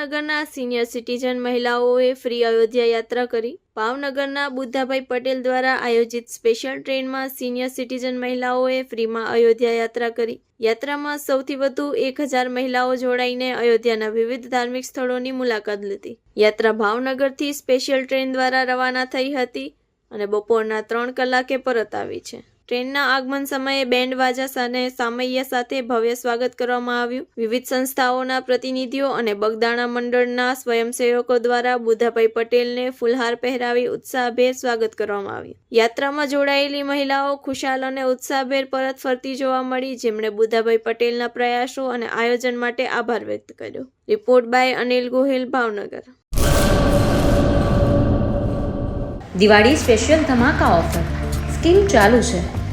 ભાવનગરના senior citizen મહિલાઓએ free Ayodhya યાત્રા કરી. ભાવનગરના બુદ્ધાભાઈ પટેલ દ્વારા આયોજિત સ્પેશિયલ ટ્રેનમાં સિનિયર સિટીઝન મહિલાઓએ ફ્રીમાં અયોધ્યા યાત્રા કરી. યાત્રામાં સૌથી વધુ એક હજાર મહિલાઓ જોડાઈને અયોધ્યાના વિવિધ ધાર્મિક સ્થળોની મુલાકાત લીધી. યાત્રા ભાવનગરથી સ્પેશિયલ ટ્રેન દ્વારા રવાના થઈ હતી અને બપોરના ત્રણ કલાકે પરત આવી છે. ટ્રેનના આગમન સમયે બેન્ડ વાજા અને સામૈયા સાથે ભવ્ય સ્વાગત કરવામાં આવ્યું. વિવિધ સંસ્થાઓના પ્રતિનિધિઓ અને બગદાણા મંડળના સ્વયંસેવકો દ્વારા બુધાભાઈ પટેલને ફૂલહાર પહેરાવી ઉત્સાહભેર સ્વાગત કરવામાં આવ્યું. યાત્રામાં જોડાયેલી મહિલાઓ ખુશાલ અને ઉત્સાહભેર પરત ફરતી જોવા મળી, જેમણે બુધાભાઈ પટેલના પ્રયાસો અને આયોજન માટે આભાર વ્યક્ત કર્યો. Report by Anil Gohil, Bhavnagar. Diwali special ધમાકા offer. Scheme ચાલુ છે.